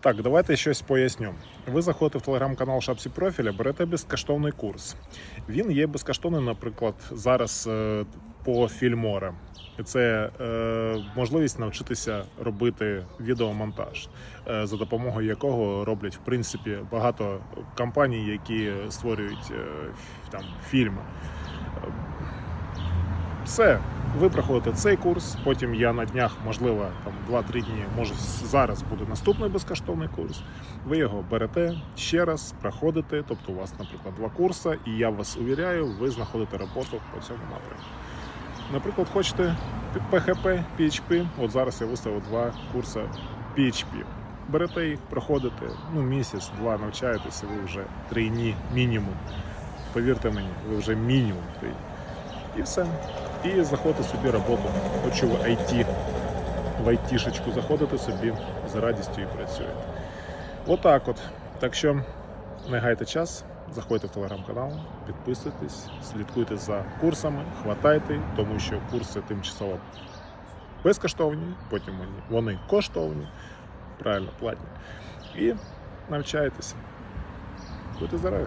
Так, давайте щось поясню. Ви заходите в телеграм-канал Шапсі Профіля, берете безкоштовний курс. Він є безкоштовним, наприклад, зараз е, по фільморе. Це е, можливість навчитися робити відеомонтаж, е, за допомогою якого роблять в принципі багато компаній, які створюють е, там фільми. Е, Все, ви проходите цей курс. Потім я на днях, можливо, там 2-3 дні, може зараз буде наступний безкоштовний курс. Ви його берете ще раз, проходите. Тобто, у вас, наприклад, два курси, і я вас увіряю, ви знаходите роботу по цьому напрямку. Наприклад, хочете PHP, PHP. От зараз я виставив два курси PHP. Берете їх, проходите ну, місяць, два навчаєтеся, ви вже три дні мінімум. Повірте мені, ви вже мінімум три. І все. І заходите собі роботу. Хочу в IT, в айтішечку заходите собі з радістю і працюєте. Отак от. Так що не гайте час, заходьте в телеграм-канал, підписуйтесь, слідкуйте за курсами, хватайте, тому що курси тимчасово безкоштовні, потім вони коштовні, правильно платні. І навчайтеся. Будьте здорові!